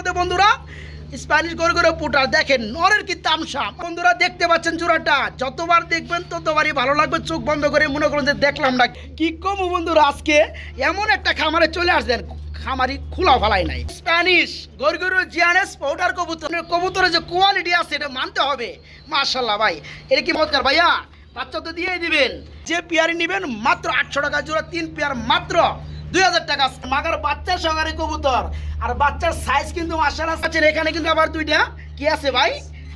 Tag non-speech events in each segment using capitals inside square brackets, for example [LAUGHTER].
মধ্যে বন্ধুরা স্প্যানিশ করে করে পুটার দেখেন, নরের কি তামসা। বন্ধুরা, দেখতে পাচ্ছেন জোড়াটা যতবার দেখবেন, ততবারই ভালো লাগবে। চোখ বন্ধ করে মনে করুন যে দেখলাম না। কি কমু বন্ধুরা, আজকে এমন একটা খামারে চলে আসবেন খামারি খোলা ফালাই নাই। স্প্যানিশ গরগরু জিয়ানেস পাউডার কবুতর। কবুতরের যে কোয়ালিটি আছে, এটা মানতে হবে। মার্শাল্লাহ ভাই, এটা কি মতকার ভাইয়া? বাচ্চা তো দিয়ে দিবেন। যে পেয়ারি নেবেন, মাত্র আটশো টাকা জোড়া, তিন পেয়ার মাত্র। দুই হাজার টাকা মাগার বাচ্চার সঙ্গে কবুতর। আর বাচ্চার সাইজ কিন্তু মাসার আছে এখানে কিন্তু আবার দুইটা কি আছে ভাই?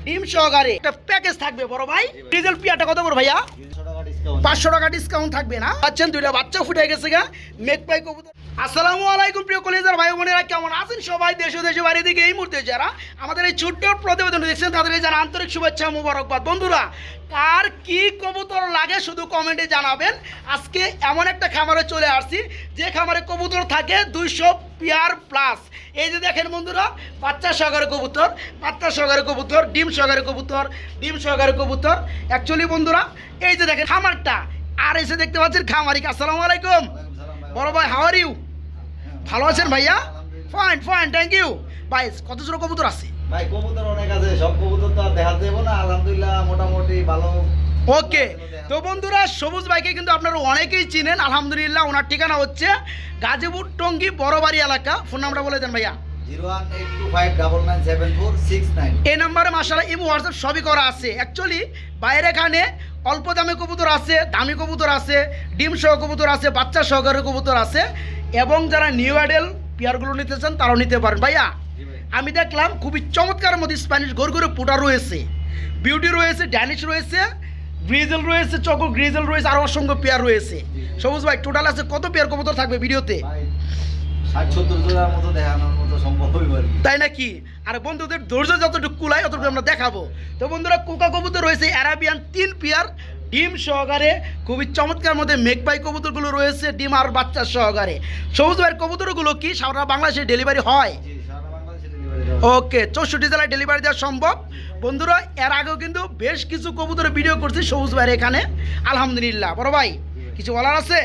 ডিম সহকারে। একটা প্যাকেজ থাকবে বড় ভাই। ডিজেল পিয়াটা কত বড় ভাইয়া? পাঁচশো টাকা ডিসকাউন্ট থাকবে না? পাচ্ছেন দুইটা বাচ্চা ফুটে গেছে গা। মেক পাই কবুতর। আসসালামু আলাইকুম প্রিয় কলেজার ভাই বোনেরা, কেমন আছেন সবাই? দেশ দেশে বাইরে দিকে এই মুহূর্তে যারা আমাদের এই ছোট্ট প্রতিবেদন দেখছেন, তাদের জানা আন্তরিক শুভেচ্ছা, মুবারকবাদ। বন্ধুরা, কার কি কবুতর লাগে শুধু কমেন্টে জানাবেন। আজকে এমন একটা খামারে চলে আসছি, যে খামারে কবুতর থাকে দুইশো পিয়ার প্লাস। এই যে দেখেন বন্ধুরা, বাচ্চা সহকারে কবুতর, বাচ্চা সহকারে কবুতর, ডিম সহকারে কবুতর, ডিম সহকারে কবুতর। অ্যাকচুয়ালি বন্ধুরা, এই যে দেখেন খামারটা, আর এসে দেখতে পাচ্ছেন খামারিক আসসালামু আলাইকুম। বড় ভাই হাউ আর ইউ ভালো আছেন ভাইয়া? ফাইন ফাইন থ্যাংক ইউ ভাই কত জোড়া কবুতর আছে? ভাই কবুতর অনেক আছে সব কবুতর তো আর দেখা যাবে না আলহামদুলিল্লাহ মোটামুটি ভালো। ওকে তো বন্ধুরা সবুজ ভাইকে কিন্তু আপনারা অনেকেই চিনেন আলহামদুলিল্লাহ ওনার ঠিকানা হচ্ছে গাজীপুর টঙ্গী বড়বাড়ি এলাকা। ফোন নাম্বারটা বলে দেন ভাইয়া। এই নাম্বারে মাসালা ইমো হোয়াটসঅ্যাপ সবই করা আছে। অ্যাকচুয়ালি বাইরে এখানে অল্প দামে কবুতর আছে দামি কবুতর আছে ডিম সহ কবুতর আছে বাচ্চা সহকারে কবুতর আছে। এবং যারা নিউ অ্যাডেল পেয়ারগুলো নিতে চান তারাও নিতে পারেন। ভাইয়া আমি দেখলাম খুবই চমৎকার মধ্যে স্প্যানিশ ঘর ঘরে পোটা রয়েছে। বিউটি রয়েছে ড্যানিশ রয়েছে গ্রিজেল রয়েছে চকো গ্রিজেল রয়েছে আর অসংখ্য পেয়ার রয়েছে। সবুজ ভাই টোটাল আছে কত পেয়ার কবুতর থাকবে ভিডিওতে? তাই নাকি? আর বন্ধুদের ধৈর্য যতটুকু কুলায় অতটুকু আমরা দেখাবো। তো বন্ধুরা কোকা কবুতর রয়েছে অ্যারাবিয়ান তিন পেয়ার ডিম সহকারে খুবই চমৎকার মধ্যে মেঘবাই কবুতরগুলো রয়েছে ডিম আর বাচ্চা সহকারে। সবুজ ভাইয়ের কবুতরগুলো কি সারা বাংলাদেশে ডেলিভারি হয়? ওকে চৌষট্টি জেলায় ডেলিভারি দেওয়া সম্ভব। বন্ধুরা এর আগেও কিন্তু বেশ কিছু কবুতরের ভিডিও করছি সবুজ ভাইয়ের এখানে। আলহামদুলিল্লাহ। বড় ভাই। কিছু বলার আছে?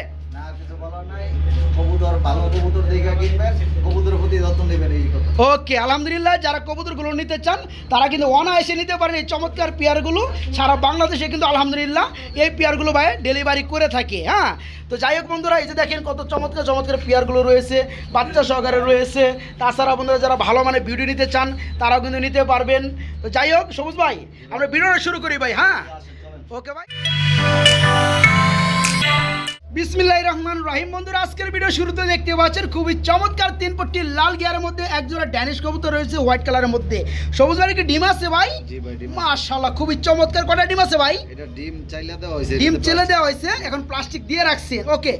কবুতর ভালো কবুতর দেখে কিনবেন কবুতরের প্রতি যত্ন নেবেন এই কথা। ওকে আলহামদুলিল্লাহ যারা কবুতরগুলো নিতে চান তারা কিন্তু অনায়াসে নিতে পারেন এই চমৎকার পেয়ারগুলো। সারা বাংলাদেশে কিন্তু আলহামদুলিল্লাহ এই পেয়ারগুলো ভাই ডেলিভারি করে থাকে হ্যাঁ? তো যাই হোক বন্ধুরা এই যে দেখেন কত চমৎকার চমৎকার পেয়ারগুলো রয়েছে বাচ্চা সহকারে রয়েছে। তাছাড়া বন্ধুরা যারা ভালো মানে ভিডিও নিতে চান তারাও কিন্তু নিতে পারবেন। তো যাই হোক সবুজ ভাই আমরা ভিডিওটা শুরু করি ভাই হ্যাঁ? ওকে ভাই। বিসমিল্লাহ রহমান রহিম। বন্ধুরা আজকের ভিডিও শুরুতে দেখতে পাচ্ছেন খুবই চমৎকার তিন পট্টি লাল গিয়ারের মধ্যে একজোড়া ড্যানিশ কবুতর রয়েছে হোয়াইট কালারের মধ্যে। সবুজ ভাই কি ডিম আছে ভাই? মাশাআল্লাহ খুবই চমৎকার। কটা ডিম আছে ভাই? এটা ডিম চাইলে দেওয়া হয়েছে ডিম চেলে দেওয়া হয়েছে এখন প্লাস্টিক দিয়ে রাখছে। ওকে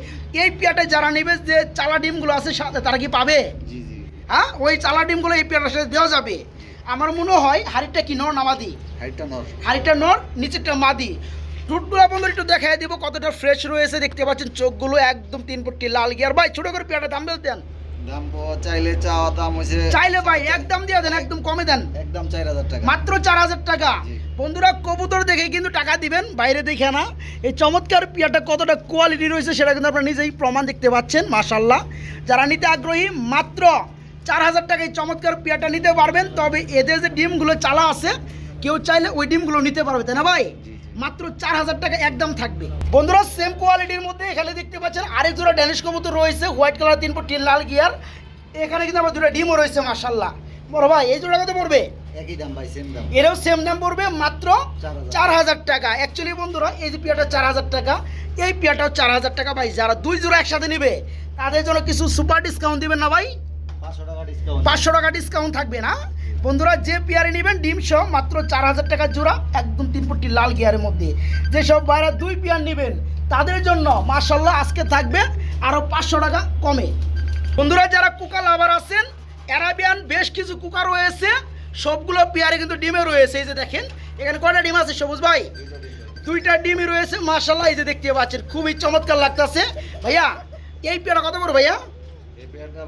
এই পিয়াটা যারা নেবে যে চালা ডিমগুলো আছে সাথে তারা কি পাবে? জি জি। হ্যাঁ ওই চালা ডিমগুলো এই পিয়াটার সাথে দেওয়া যাবে। আমার মনে হয় হাড়িটা কি নর নামাদি হাইটটা নর। হাড়িটা নর নিচেরটা মাদি। রুটগুলো বন্ধু একটু দেখাই দেবো কতটা ফ্রেশ রয়েছে। দেখতে পাচ্ছেন চোখগুলো একদম তিন ফুটটি লাল গিয়ার। ভাই ছোট করে পেয়াটা দাম দেন দাম চাইলে চাওয়া দাম হয়েছে চাইলে ভাই একদম দিয়ে দেন একদম কমে দেন। একদম চার হাজার টাকা। মাত্র চার হাজার টাকা। বন্ধুরা কবুতর দেখে কিন্তু টাকা দিবেন বাইরে দেখে না। এই চমৎকার পিয়াটা কতটা কোয়ালিটি রয়েছে সেটা কিন্তু আপনারা নিজেই প্রমাণ দেখতে পাচ্ছেন মাশাল্লাহ যারা নিতে আগ্রহী মাত্র চার হাজার টাকায় চমৎকার পিয়াটা নিতে পারবেন। তবে এদের যে ডিমগুলো চালা আছে কেউ চাইলে ওই ডিমগুলো নিতে পারবে তাই না ভাই। মাত্র চার হাজার টাকা একদম থাকবে। বন্ধুরা সেম কোয়ালিটির মধ্যে এখানে দেখতে পাচ্ছেন আরেক জোড়া ড্যানিশ কবুতর রয়েছে হোয়াইট কালার তিন ফুট লাল গিয়ার এখানে কিন্তু আমার দুটো ডিমও রয়েছে মাশাল্লাহ বড় ভাই এই জোড়া কত পড়বে? একই দাম ভাই সেম দাম। এরও সেম দাম পড়বে মাত্র চার হাজার। টাকা। অ্যাকচুয়ালি বন্ধুরা এই যে পিয়াটা চার হাজার টাকা এই পিয়াটাও চার হাজার টাকা ভাই। যারা দুই জোড়া একসাথে নেবে তাদের জন্য কিছু সুপার ডিসকাউন্ট দিবেন না ভাই? পাঁচশো টাকা ডিসকাউন্ট পাঁচশো টাকা ডিসকাউন্ট থাকবে না। বন্ধুরা, যে পেয়ারে নেবেন ডিম সহ মাত্র চার হাজার টাকা জোড়া, একদম তিন ফুটটি লাল গিয়ারের মধ্যে। যেসব বাইরা দুই পেয়ার নেবেন, তাদের জন্য মার্শাল্লাহ আজকে থাকবে আরও পাঁচশো টাকা কমে। বন্ধুরা, যারা কুকা লাভার আছেন অ্যারাবিয়ান বেশ কিছু কুকা রয়েছে, সবগুলো পেয়ারে কিন্তু ডিমে রয়েছে, এই যে দেখেন, এখানে কয়টা ডিম আছে সবুজ ভাই? দুইটা ডিমই রয়েছে মার্শাল্লাহ এই যে দেখতে পাচ্ছেন, খুবই চমৎকার লাগতেছে। ভাইয়া, এই পেয়ারা কত বড় ভাইয়া?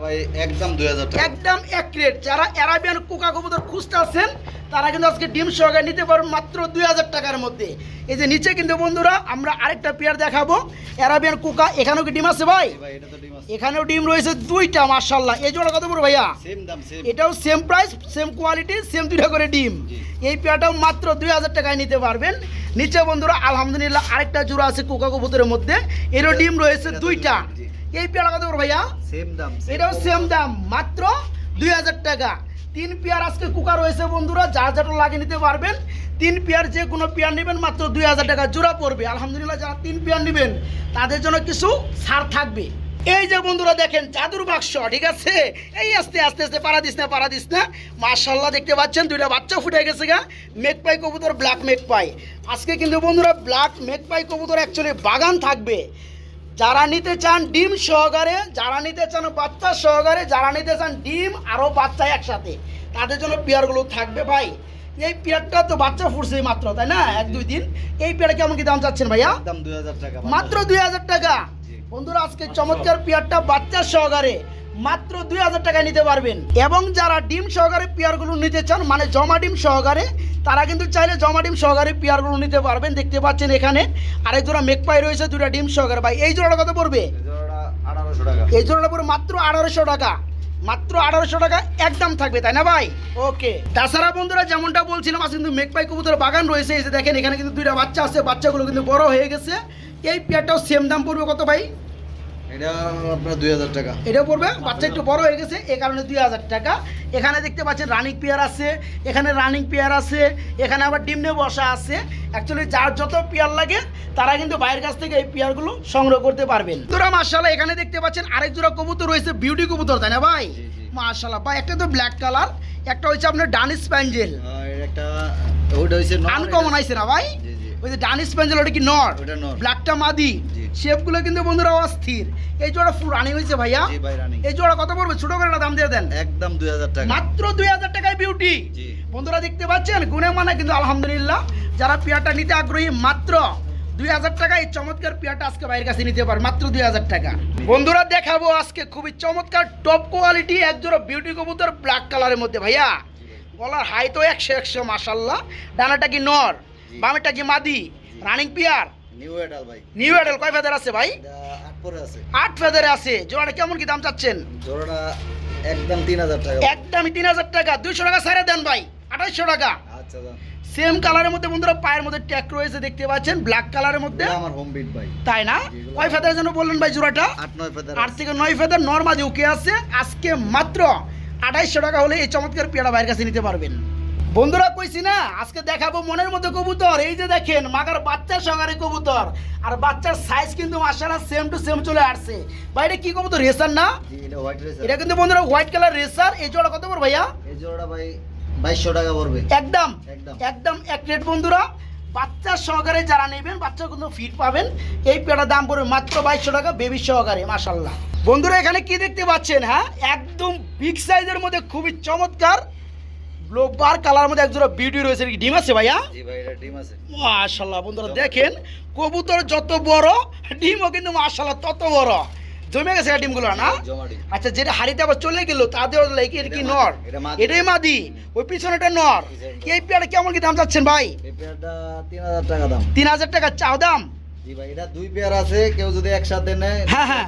ভাই একদম দুই হাজার টাকা। একদম এক রেট। যারা অ্যারাবিয়ান কোকা কবুতর খুঁজতে আছেন তারা কিন্তু আজকে ডিম সহকারে নিতে পারবেন মাত্র দুই হাজার টাকার মধ্যে। এই যে নিচে কিন্তু বন্ধুরা আমরা আরেকটা পেয়ার দেখাবো। অ্যারাবিয়ান কুকা এখানেও কি ডিম আছে ভাই? এখানেও ডিম রয়েছে দুইটা মার্শাল্লাহ এই জোড়া কত ভাইয়া? এটাও same price same quality same দুইটা করে ডিম। এই পেয়ারটাও মাত্র দুই হাজার টাকায় নিতে পারবেন। নিচে বন্ধুরা আলহামদুলিল্লাহ আরেকটা জোড়া আছে কোকা কবুতরের মধ্যে। এরও ডিম রয়েছে দুইটা। এই পেয়ারটা কত বড় ভাইয়া? সেম দাম এটাও সেম দাম মাত্র দুই হাজার টাকা। তিন পেয়ার আজকে কুকার রয়েছে বন্ধুরা যার যাটা লাগিয়ে নিতে পারবেন তিন পেয়ার যে কোনো পেয়ার নেবেন মাত্র দুই হাজার টাকা জোড়া পড়বে। আলহামদুলিল্লাহ যারা তিন পেয়ার নেবেন তাদের জন্য কিছু ছাড় থাকবে। এই যে বন্ধুরা দেখেন জাদুর বাক্স ঠিক আছে? এই আস্তে আস্তে আস্তে পারা দিস না পারা দিস না। মার্শাল্লাহ দেখতে পাচ্ছেন দুইটা বাচ্চা ফুটে গেছে গা। মেক পাই কবুতর ব্ল্যাক মেক পাই। আজকে কিন্তু বন্ধুরা ব্ল্যাক মেক পাই কবুতর অ্যাকচুয়ালি বাগান থাকবে। যারা নিতে চান ডিম সহকারে যারা নিতে চান বাচ্চা সহকারে যারা নিতে চান ডিম আরও বাচ্চা একসাথে তাদের জন্য পেয়ারগুলো থাকবে ভাই। এই পেয়ারটা তো বাচ্চা ফুটছে মাত্র তাই না? এক দুই দিন। এই পেয়ার কেমন কি দাম চাচ্ছেন ভাইয়া? দাম দুই হাজার টাকা মাত্র দুই হাজার টাকা? বন্ধুরা আজকে চমৎকার পেয়ারটা বাচ্চা সহকারে। মাত্র দুই হাজার টাকায় নিতে পারবেন। এবং যারা ডিম সহকারে পেয়ারগুলো নিতে চান মানে জমা ডিম সহকারে তারা কিন্তু চাইলে জমা ডিম সহকারে পেয়ারগুলো নিতে পারবেন। দেখতে পাচ্ছেন এখানে আরেক জোড়া মেকপাই রয়েছে দুটা ডিম সহকারে। ভাই এই জোড়াটা কত পড়বে? এই জোড়াটা 1800 টাকা। এই জোড়াটা পড়বে মাত্র আঠারোশো টাকা। মাত্র আঠারোশো টাকা একদম থাকবে তাই না ভাই? ওকে। তাছাড়া বন্ধুরা যেমনটা বলছিলাম আজ কিন্তু মেকপাই কবুতর বাগান রয়েছে। এই যে দেখেন এখানে কিন্তু দুইটা বাচ্চা আছে বাচ্চাগুলো কিন্তু বড় হয়ে গেছে। এই পেয়ারটাও সেম দাম পড়বে কত ভাই? এটা আপনার 2000 টাকা। এটাও পড়বে? বাচ্চা একটু বড় হয়ে গেছে এই কারণে দুই হাজার টাকা। এখানে দেখতে পাচ্ছেন রানিং পেয়ার আছে এখানে রানিং পেয়ার আছে এখানে আবার ডিমনে বসা আছে। অ্যাকচুয়ালি যার যত পেয়ার লাগে তারা কিন্তু বাইরের কাছ থেকে এই পেয়ারগুলো সংগ্রহ করতে পারবেন। তোরা মার্শাল্লাহ এখানে দেখতে পাচ্ছেন আরেক জোড়া কবুতর রয়েছে বিউটি কবুতর তাই না ভাই। মার্শাল্লাহ ভাই একটা তো ব্ল্যাক কালার একটা হচ্ছে আপনার ডানিস প্যাঞ্জেল একটা আনকমন আইছে না ভাই? ওই যে ডানিস প্যাঞ্জেল ওটা কি নর? ওটা নর। ব্ল্যাকটা মাদি। শেপগুলো কিন্তু বন্ধুরা অস্থির। এই জোড়া ফুল রানিং হয়েছে ভাইয়া। এই জোড়া কত পড়বে? ছোট করে দাম দিয়ে দেন। একদম 2000 টাকা। মাত্র দুই হাজার টাকায় বিউটি বন্ধুরা দেখতে পাচ্ছেন? গুণে মানে কিন্তু আলহামদুলিল্লাহ। যারা পেয়ারটা নিতে আগ্রহী মাত্র দুই হাজার টাকা এই চমৎকার পেয়ারটা আজকে বাইরের কাছে নিতে পারে। মাত্র দুই হাজার টাকা। বন্ধুরা দেখাবো আজকে খুবই চমৎকার টপ কোয়ালিটি একজোড়া বিউটি কবুতর ব্ল্যাক কালারের মধ্যে ভাইয়া। গলার হাই তো একশো একশো মাসাল্লাহ ডানাটা কি নর? বামেটা কি মাদি? রানিং পেয়ার নিউ এডাল ভাই। নিউ এডেল কয় ফেদার আছে ভাই? আট পরে আছে। আট ফেদারে আছে। জোড়াটা কেমন কি দাম চাচ্ছেন? জোড়াটা একদম 3000 টাকা। একদমই তিন হাজার টাকা। দুইশো টাকা ছেড়ে দেন ভাই। আঠাইশশো টাকা। আচ্ছা দাম সেম কালারের মধ্যে বন্ধুরা পায়ের মধ্যে ট্যাগ রয়েছে দেখতে পাচ্ছেন। ব্ল্যাক কালারের মধ্যে। আমার হোম বিট ভাই। তাই না? কয় ফেদার যেন বললেন ভাই জোড়াটা? আট নয় ফেদার আট থেকে নয় ফেদার নর্মালি ওকে আছে। আজকে মাত্র আঠাইশশো টাকা হলে এই চমৎকার পেয়ারা ভাইয়ের কাছে নিতে পারবেন। বন্ধুরা কইছি না আজকে দেখাবো মনের মধ্যে কবুতর। এই যে দেখেন মাগার বাচ্চার সঙ্গে কবুতর। আর বাচ্চার সাইজ কিন্তু মাসালা সেম টু সেম চলে আসছে। ভাই এটা কি কবুতর? রেসার না? এটা হোয়াইট রেসার এটা কিন্তু বন্ধুরা হোয়াইট কালার রেসার এই জোড়া কত পড়বে ভাইয়া? এই জোড়াটা ভাই 2200 টাকা পড়বে। একদম। একদম। একদম এক রেট বন্ধুরা। বাচ্চা সহকারে যারা নেবেন বাচ্চা কিন্তু ফিট পাবেন। এই পেয়ারটার দাম পড়বে মাত্র বাইশশো টাকা বেবি সহকারে মাসাল্লাহ বন্ধুরা এখানে কি দেখতে পাচ্ছেন হ্যাঁ? একদম বিগ সাইজের মধ্যে খুবই চমৎকার ব্লোবার কালার মধ্যে একজোড়া বিউটি রয়েছে কি ডিম আছে ভাইয়া? জি ভাই এটা ডিম আছে। মাশাল্লাহ বন্ধুরা দেখেন কবুতর যত বড় ডিমও কিন্তু মাশাল্লাহ তত বড়। জমে গেছে ডিমগুলো না? আচ্ছা যেটা হাড়িতে আবার চলে গেল তাদের লাইক এটা কি নর। এটাই মাদি। ওই পিছনেটা নর। এই পেয়ারে কেমন কি দাম চাচ্ছেন ভাই? পেয়ারটা 3000 টাকা দাম। তিন হাজার টাকা চাও দাম? জি ভাই এটা দুই পেয়ার আছে কেউ যদি একসাথে নেয় হ্যাঁ হ্যাঁ।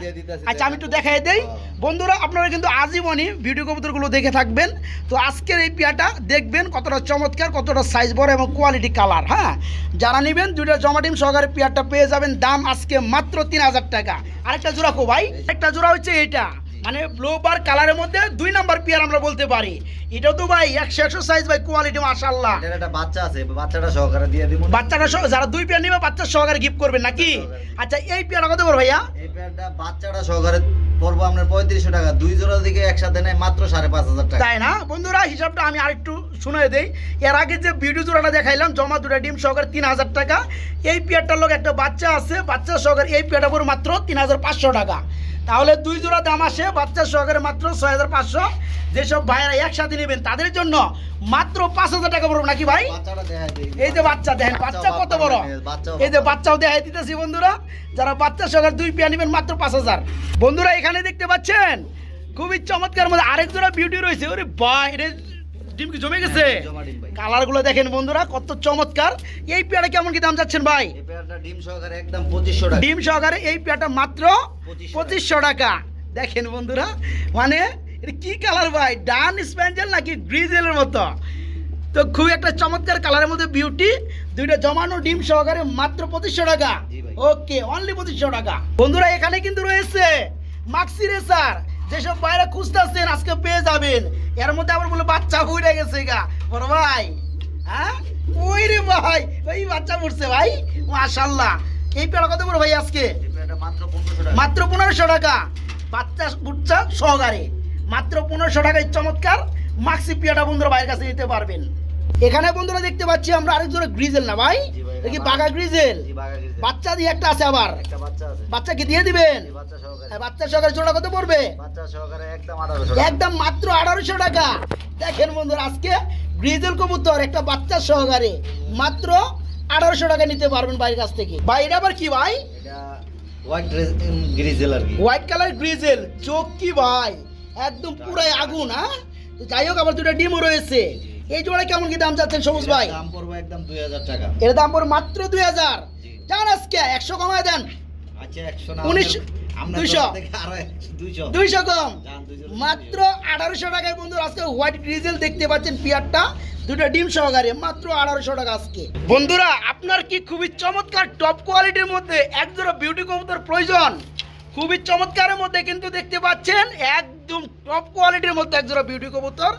আচ্ছা আমি একটু দেখাই দেই। হ্যাঁ। বন্ধুরা আপনারা কিন্তু আজীবনই ভিডিও কবুতরগুলো দেখে থাকবেন। তো আজকের এই পেয়ারটা দেখবেন কতটা চমৎকার কতটা সাইজ বড় এবং কোয়ালিটি কালার হ্যাঁ? যারা নেবেন দুইটা জমা ডিম সহকারে পেয়ারটা পেয়ে যাবেন। দাম আজকে মাত্র তিন হাজার টাকা। আরেকটা জোড়া কো ভাই। একটা জোড়া হচ্ছে এইটা। মানে ব্লু বার কালারের মধ্যে দুই নাম্বার পেয়ার আমরা বলতে পারি। এটা তো ভাই একশো একশো সাইজ ভাই কোয়ালিটি মাশাল্লাহ একটা বাচ্চা আছে বাচ্চাটা সহকারে দিয়ে দিব বাচ্চাটা সহ যারা দুই পেয়ার নেবে বাচ্চা সহকারে গিফট করবেন নাকি? আচ্ছা এই পেয়ারটা কত বড় ভাইয়া? এই পেয়ারটা বাচ্চাটা সহকারে পড়ব আপনার পঁয়ত্রিশশো টাকা। দুই জোড়া দিকে একসাথে নেয় মাত্র সাড়ে পাঁচ হাজার টাকা। তাই না? বন্ধুরা হিসাবটা আমি আরেকটু শুনে দেই। এর আগে যে ভিডিও জোড়াটা দেখাইলাম জমা দুটা ডিম সহকারে তিন হাজার টাকা। এই পেয়ারটার লোক একটা বাচ্চা আছে বাচ্চা সহকারে এই পেয়ারটা পড়ে মাত্র তিন হাজার পাঁচশো টাকা। তাহলে দুই জোড়া দাম আসে বাচ্চা সহকারে মাত্র ছয় হাজার পাঁচশো। যেসব ভাইয়েরা একসাথে নেবেন তাদের জন্য মাত্র পাঁচ হাজার টাকা পড়ব নাকি ভাই? এই যে বাচ্চা দেখেন বাচ্চা কত বড়। এই যে বাচ্চাও দেখাই দিতেছি বন্ধুরা যারা বাচ্চা সহকারে দুই পেয়া নেবেন মাত্র পাঁচ হাজার। বন্ধুরা এখানে দেখতে পাচ্ছেন খুবই চমৎকার মধ্যে আরেক জোড়া বিউটি রয়েছে। ওরে বা এটা ডিম কি জমে গেছে? জমা কালারগুলো দেখেন বন্ধুরা কত চমৎকার। এই পেয়ারা কেমন কি দাম যাচ্ছেন ভাই? ডিম সহকারে একদম পঁচিশশো টাকা। ডিম সহকারে এই পেয়ারটা মাত্র পঁচিশশো টাকা। দেখেন বন্ধুরা মানে এটা কি কালার ভাই? ডান স্প্যান্ডেল নাকি গ্রিজেলের মতো? তো খুব একটা চমৎকার কালারের মধ্যে বিউটি দুইটা জমানো ডিম সহকারে মাত্র পঁচিশশো টাকা। ওকে অনলি পঁচিশশো টাকা। বন্ধুরা এখানে কিন্তু রয়েছে মাক্সি রেসার। যেসব বাইরে খুঁজতেছেন আজকে পেয়ে যাবেন। এর মধ্যে আবার বলে বাচ্চা উড়ে গেছে গা বড় ভাই। হ্যাঁ? ওই রে ভাই ওই বাচ্চা পড়ছে ভাই মাশাল্লাহ এই পেড়া কত বড় ভাই আজকে? মাত্র পনেরোশো টাকা। বাচ্চা বুচ্চা সহকারে। মাত্র পনেরোশো টাকায় চমৎকার মাক্সি পিয়াটা বন্ধুরা বাইরের কাছে নিতে পারবেন। এখানে বন্ধুরা দেখতে পাচ্ছি আমরা আরেক জোড়া গ্রিজেল না ভাই? আমার- বাঘা গ্রিজেল। বাচ্চা দিয়ে একটা আছে আবার। বাচ্চা কি দিয়ে দিবেন। বাচ্চা সহকারে জোড়া কত পড়বে? বাচ্চা সহকারে একদম আঠারোশো একদম মাত্র আঠারোশো টাকা। দেখেন বন্ধুরা আজকে গ্রিজেল কবুতর একটা বাচ্চা সহকারে মাত্র আঠারোশো টাকা নিতে পারবেন বাইরের কাছ থেকে। এটা আবার কি ভাই? হোয়াইট গ্রিজেল আর কি। হোয়াইট কালার গ্রিজেল চোখ কি ভাই? একদম পুরাই আগুন হ্যাঁ? যাই হোক আবার দুটো ডিমও রয়েছে। এই জোড়া কেমন কি দাম চাচ্ছেন সবুজ ভাই? দাম পড়বে একদম দুই হাজার টাকা। এর দাম পড়ে মাত্র দুই হাজার। জান আজকে একশো কমায় দেন। আচ্ছা একশো আমরা দুইশো। কম। মাত্র আঠারোশো টাকায় বন্ধু আজকে হোয়াইট গ্রিজেল দেখতে পাচ্ছেন পিয়ারটা। দুটো ডিম সহকারে মাত্র আঠারোশো টাকা আজকে। বন্ধুরা আপনার কি খুবই চমৎকার টপ কোয়ালিটির মধ্যে একজোড়া বিউটি কবুতর প্রয়োজন? খুবই চমৎকারের মধ্যে কিন্তু দেখতে পাচ্ছেন একদম টপ কোয়ালিটির মধ্যে একজোড়া বিউটি কবুতর।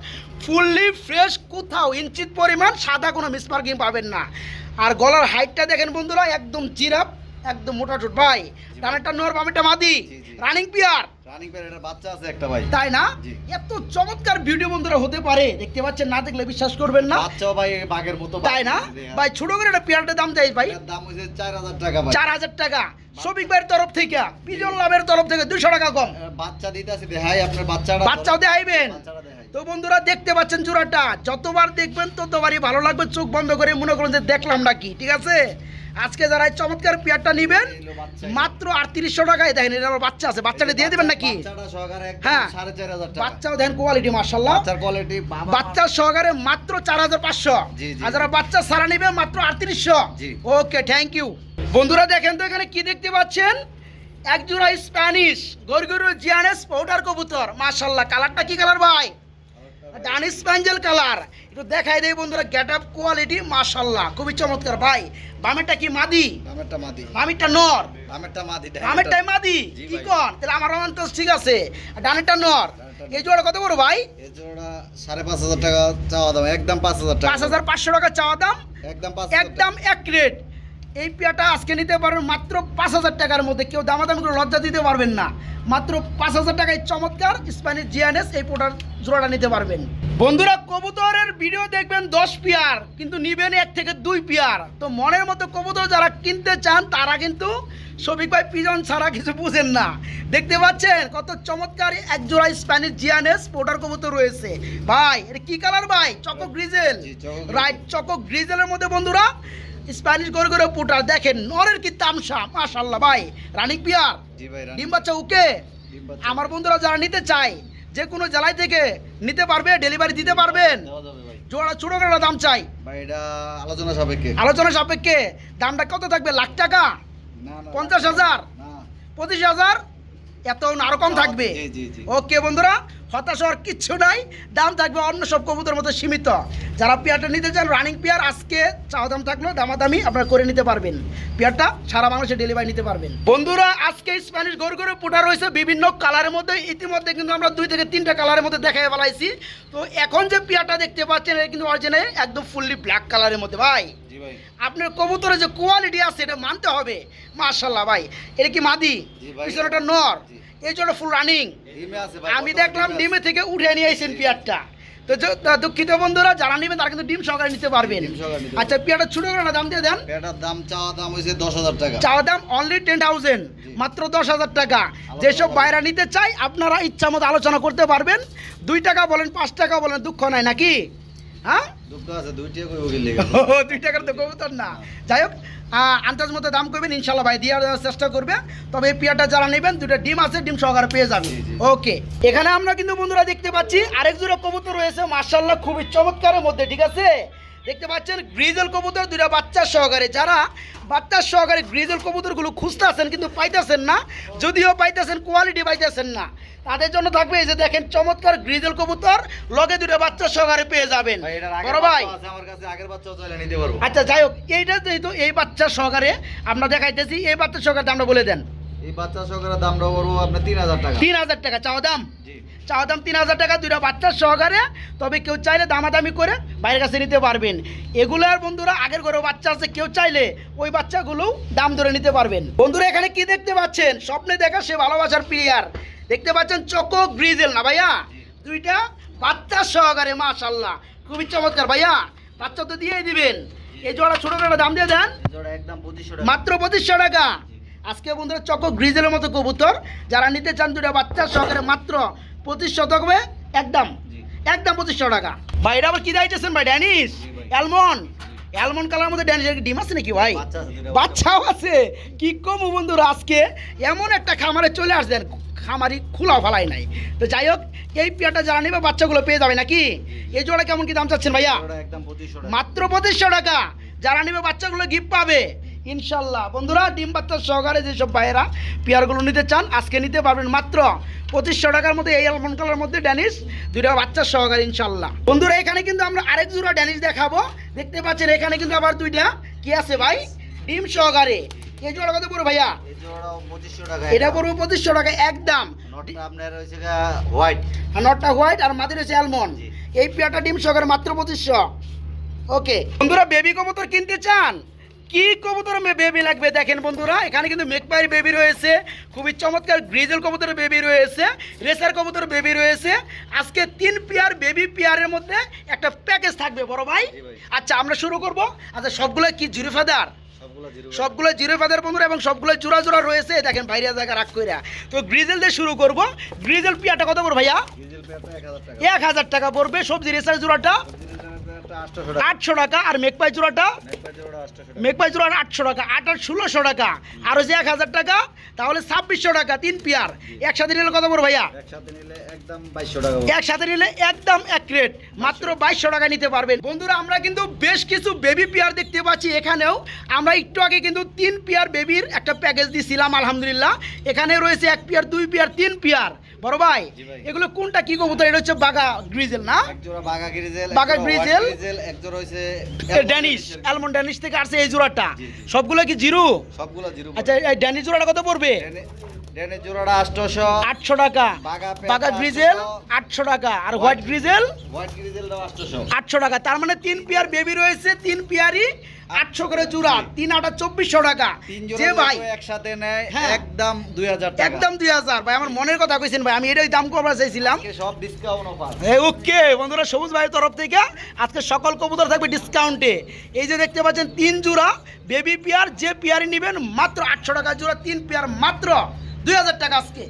ফুললি ফ্রেশ কোথাও ইঞ্চিত পরিমাণ সাদা কোনো মিসমার্কিং পাবেন না। আর গলার হাইটটা দেখেন বন্ধুরা একদম জিরাপ একদম মোটা ভাই ডানেরটা নর বামেরটা মাদি। রানিং পিয়ার রানিং বাচ্চা আছে একটা ভাই। তাই না? এত চমৎকার ভিডিও বন্ধুরা হতে পারে। দেখতে পাচ্ছেন না দেখলে বিশ্বাস করবেন না। বাচ্চাও ভাই বাঘের মতো তাই না? ভাই ছোট করে একটা পেয়ারটার দাম চাই ভাই। দাম চার হাজার টাকা ভাই। চার হাজার টাকা। শফিক ভাইয়ের তরফ থেকে লাভের তরফ থেকে দুশো টাকা কম। বাচ্চা দিতে আছে দেখাই আপনার বাচ্চাটা। বাচ্চাও দেখাইবেন। তো বন্ধুরা দেখতে পাচ্ছেন জোড়াটা যতবার দেখবেন ততবারই ভালো লাগবে। চোখ বন্ধ করে মনে করুন যে দেখলাম নাকি ঠিক আছে? আজকে যারা এই চমৎকার পেয়ারটা নিবেন। মাত্র আটত্রিশশো টাকায় দেখেন এটা আবার বাচ্চা আছে। বাচ্চাটা দিয়ে দেবেন নাকি? হ্যাঁ। বাচ্চাও দেন কোয়ালিটি মার্শাল্লাহ বাচ্চার কোয়ালিটি বাচ্চার সহকারে মাত্র চার হাজার পাঁচশো। আর যারা বাচ্চা সারা নিবে মাত্র আটত্রিশশো। ওকে থ্যাংক ইউ বন্ধুরা দেখেন তো এখানে কি দেখতে পাচ্ছেন? এক জোড়া স্প্যানিশ গরগরু জিয়ানেস পাউডার কবুতর। মাশাল্লাহ কালারটা কি কালার ভাই? ডানিস প্যাঞ্জেল কালার একটু দেখাই দেয় বন্ধুরা গেট আপ কোয়ালিটি মাশাল্লাহ খুবই চমৎকার। ভাই বামেরটা কি মাদি? দামেরটা মাদি। বামেরটা নর। দামেরটা মাদি বামেরটাই মাদি? কি। কন? তাহলে আমার রমান তো ঠিক আছে। ডানেরটা নর। এই জোড়া কত বড় ভাই? এই জোড়া সাড়ে পাঁচ হাজার টাকা চাওয়া দাম একদম পাঁচ হাজার টাকা। পাঁচ হাজার পাঁচশো টাকা চাওয়া দাম। একদম পাঁচ হাজার একদম এক রেট। এই পেয়াটা আজকে নিতে পারবেন মাত্র পাঁচ হাজার টাকার মধ্যে। কেউ দামাদামি করে লজ্জা দিতে পারবেন না। মাত্র পাঁচ হাজার টাকায় চমৎকার স্প্যানিশ জিয়ানেস এই পোটার জোড়াটা নিতে পারবেন। বন্ধুরা কবুতরের ভিডিও দেখবেন দশ পিয়ার কিন্তু নিবেন এক থেকে দুই পিয়ার। তো মনের মতো কবুতর যারা কিনতে চান তারা কিন্তু শফিক ভাই পিজন ছাড়া কিছু বুঝেন না। দেখতে পাচ্ছেন কত চমৎকার এক জোড়া স্প্যানিশ জিয়ানেস পোটার কবুতর রয়েছে। ভাই এটা কি কালার ভাই? Choco grizzle. জি, চকো গ্রিজেল। রাইট চকো গ্রিজেলের মধ্যে বন্ধুরা স্প্যানিশ করে করে পুটার দেখেন নরের কি তামসা মাশাল্লাহ ভাই। রানিক রানী। ডিম বাচ্চা ওকে আমার বন্ধুরা যারা নিতে চায় যে কোনো জেলায় থেকে নিতে পারবে ডেলিভারি দিতে পারবেন। জোড়া ছোটো করে দাম চাই। আলোচনা সাপেক্ষে। আলোচনা সাপেক্ষে দামটা কত থাকবে? লাখ টাকা? পঞ্চাশ হাজার? পঁচিশ হাজার? এত আরও কম থাকবে। ওকে বন্ধুরা হতাশ হওয়ার কিচ্ছু নাই দাম থাকবে অন্য সব কবুতর মতো সীমিত। যারা পেয়ারটা নিতে চান রানিং পেয়ার আজকে চাওয়া দাম থাকল দামাদামি আপনারা করে নিতে পারবেন। পেয়ারটা সারা বাংলাদেশে ডেলিভারি নিতে পারবেন। বন্ধুরা আজকে স্প্যানিশ গরু গরু পোটা রয়েছে বিভিন্ন কালারের মধ্যে। ইতিমধ্যে কিন্তু আমরা দুই থেকে তিনটা কালারের মধ্যে দেখাই ফেলাইছি। তো এখন যে পেয়ারটা দেখতে পাচ্ছেন এটা কিন্তু অরিজিনাল একদম ফুললি ব্ল্যাক কালারের মধ্যে ভাই। আপনার কবুতরের যে কোয়ালিটি আছে এটা মানতে হবে। মার্শাল্লাহ ভাই। এটা কি মাদি? পিছনে একটা নর। এই জন্য ফুল রানিং আমি দেখলাম ডিমে থেকে উঠে নিয়ে এসেছেন পেয়ারটা তো দুঃখিত বন্ধুরা যারা নেবেন তারা কিন্তু ডিম সহকারে নিতে পারবেন। আচ্ছা পেয়ারটা ছোট করে না দাম দিয়ে দেন। এটার দাম চাওয়া দাম হয়েছে দশ হাজার টাকা। চাওয়া দাম অনলি টেন থাউজেন্ড মাত্র দশ হাজার টাকা। যেসব বাইরা নিতে চাই আপনারা ইচ্ছা মতো আলোচনা করতে পারবেন। দুই টাকা বলেন পাঁচ টাকা বলেন দুঃখ নাই নাকি? হ্যাঁ? দুই টাকার [LAUGHS] তো কবুতর না। যাই হোক আন্দাজ মতো দাম করবেন ইনশাল্লাহ ভাই দিয়ে দেওয়ার চেষ্টা করবে। তবে এই পেয়ারটা যারা নেবেন দুটো ডিম আছে ডিম সহকারে পেয়ে যাবেন। ওকে এখানে আমরা কিন্তু বন্ধুরা দেখতে পাচ্ছি আরেক জোড়া কবুতর রয়েছে মার্শাল্লাহ খুবই চমৎকারের মধ্যে ঠিক আছে? দেখতে পাচ্ছেন গ্রিজল কবুতর দুটা বাচ্চা সহকারে। যারা বাচ্চার সহকারে গ্রিজেল কবুতরগুলো খুঁজতে আছেন কিন্তু পাইতেছেন না যদিও পাইতেছেন কোয়ালিটি পাইতেছেন না। তাদের জন্য থাকবে এই যে দেখেন চমৎকার গ্রিজল কবুতর লগে দুটো বাচ্চা সহকারে পেয়ে যাবেন। বড় ভাই। আমার আচ্ছা যাই হোক এইটা যেহেতু এই বাচ্চা সহকারে আমরা দেখাইতেছি এই বাচ্চা সহকারে দামটা বলে দেন। এই বাচ্চা সহকারে দামটা পড়ব আপনার তিন হাজার টাকা। তিন হাজার টাকা চাওয়া দাম? চাওয়া দাম তিন হাজার টাকা দুইটা বাচ্চার সহকারে। তবে কেউ চাইলে দামাদামি করে বাইরের কাছে নিতে পারবেন। এগুলার বন্ধুরা আগের ঘরে বাচ্চা আছে কেউ চাইলে ওই বাচ্চাগুলোও দাম ধরে নিতে পারবেন। বন্ধুরা এখানে কি দেখতে পাচ্ছেন? স্বপ্নে দেখা সে ভালোবাসার প্লেয়ার। দেখতে পাচ্ছেন চকো গ্রিজেল না ভাইয়া? দুইটা বাচ্চার সহকারে মাশাল্লাহ খুবই চমৎকার ভাইয়া। বাচ্চা তো দিয়েই দিবেন। এই জোড়া ছোটো দাম দিয়ে দেন। একদম মাত্র পঁচিশশো টাকা। আজকে বন্ধুরা চকো গ্রিজের মতো কবুতর। যারা নিতে চান দুটা বাচ্চা সহকারে মাত্র পঁচিশশো থাকবে একদম একদম পঁচিশশো টাকা। ভাই এটা আবার কি দাইতেছেন ভাই? ড্যানিস জি ভাই। অ্যালমন্ড? অ্যালমন্ড কালার মধ্যে ড্যানিসের ডিম আছে নাকি ভাই? বাচ্চাও আছে। কি কম বন্ধুরা আজকে এমন একটা খামারে চলে আসছেন। খামারি খোলা ফালাই নাই। তো যাই হোক এই পেয়ারটা যারা নেবে বাচ্চাগুলো পেয়ে যাবে নাকি? এই জোড়া কেমন কি দাম চাচ্ছেন ভাইয়া? মাত্র পঁচিশশো টাকা। যারা নেবে বাচ্চাগুলো গিফট পাবে। ইনশাল্লাহ। বন্ধুরা ডিম বাচ্চার সহকারে যেসব ভাইয়েরা পেয়ারগুলো নিতে চান আজকে নিতে পারবেন মাত্র পঁচিশশো টাকার মধ্যে এই আলমন্ড কালার মধ্যে ড্যানিস দুইটা বাচ্চার সহকারে ইনশাল্লাহ। বন্ধুরা এখানে কিন্তু আমরা আরেক জোড়া ড্যানিস দেখাবো। দেখতে পাচ্ছেন এখানে কিন্তু আবার দুইটা কি আছে ভাই? ডিম সহকারে। এই জোড়া কত পড়বে ভাইয়া? এই পঁচিশশো টাকা এটা পড়বে পঁচিশশো টাকা একদম। হোয়াইট। নটটা হোয়াইট আর মাঝে রয়েছে অ্যালমন্ড এই পেয়ারটা ডিম সহকারে মাত্র পঁচিশশো। ওকে। বন্ধুরা বেবি কবুতর কিনতে চান? কি কবুতর বেবি লাগবে দেখেন বন্ধুরা এখানে কিন্তু মেকপাইর বেবি রয়েছে খুবই চমৎকার গ্রিজেল কবুতর বেবি রয়েছে রেসার কবুতর বেবি রয়েছে আজকে তিন পেয়ার বেবি পেয়ারের মধ্যে একটা প্যাকেজ থাকবে বড় ভাই। আচ্ছা আমরা শুরু করব। আচ্ছা সবগুলো কি জিরো ফাদার সবগুলো জিরো ফাদার বন্ধুরা এবং সবগুলো জোড়া জোড়া রয়েছে দেখেন বাইরে জায়গা রাখ কইরা। তো গ্রিজেল দিয়ে শুরু করব। গ্রিজেল পেয়ারটা কত পড়বে ভাইয়া? এক হাজার টাকা। এক হাজার টাকা পড়বে সবজি রেসার জোড়াটা। আটশো টাকা আর মেকপাই জোড়াটা নেকপা জোড়া আটশোশো টাকা। মেকপাই জোড়া আটশো টাকা আট আর ষোলোশো টাকা আর হচ্ছে এক হাজার টাকা তাহলে ছাব্বিশশো টাকা তিন পেয়ার। একসাথে নিলে কত পড়বে ভাইয়া? একসাথে নিলে একদম বাইশশো একসাথে নিলে একদম এক রেট মাত্র বাইশশো টাকা নিতে পারবেন। বন্ধুরা আমরা কিন্তু বেশ কিছু বেবি পেয়ার দেখতে পাচ্ছি এখানেও। আমরা একটু আগে কিন্তু তিন পেয়ার বেবির একটা প্যাকেজ দিছিলাম আলহামদুলিল্লাহ। এখানে রয়েছে এক পেয়ার দুই পেয়ার তিন পেয়ার। বড় ভাই এগুলো কোনটা? কি কবুতর? এটা হচ্ছে বাঘা গ্রিজেল না? বাঘা গ্রিজেল বাগা গ্রিজেল। এক জোড়া হইছে ড্যানিশ অ্যালমন্ড ড্যানিশ থেকে আসছে এই জোড়াটা। সবগুলো কি জিরো? সবগুলো জিরো। আচ্ছা এই ড্যানিশ জোড়াটা কত পড়বে? ড্যানের জোড়াটা আটশোশো আটশো টাকা। বাঘা পেটা বাঘা গ্রিজেল 800 টাকা। আর হোয়াইট গ্রিজেল? হোয়াইট গ্রিজেলটাও আটশোশো আটশো টাকা। তার মানে তিন পেয়ার বেবি রয়েছে তিন পেয়ারই আটশো করে জোড়া। তিন আটা চব্বিশশো টাকা। যে ভাই একসাথে নেয় হ্যাঁ। একদম দুই হাজার টাকা। একদম দুই হাজার। ভাই আমার মনের কথা কইছেন ভাই আমি এটাই দাম চাইছিলাম। সব ডিসকাউন্ট অফার ওকে বন্ধুরা সবুজ ভাইয়ের তরফ থেকে আজকে সকল কবুতর থাকবে ডিসকাউন্টে এই যে দেখতে পাচ্ছেন তিন জোড়া বেবি পেয়ার যে পেয়ারই নেবেন মাত্র আটশো টাকা জোড়া তিন পেয়ার মাত্র। দুই হাজার টাকা আজকে।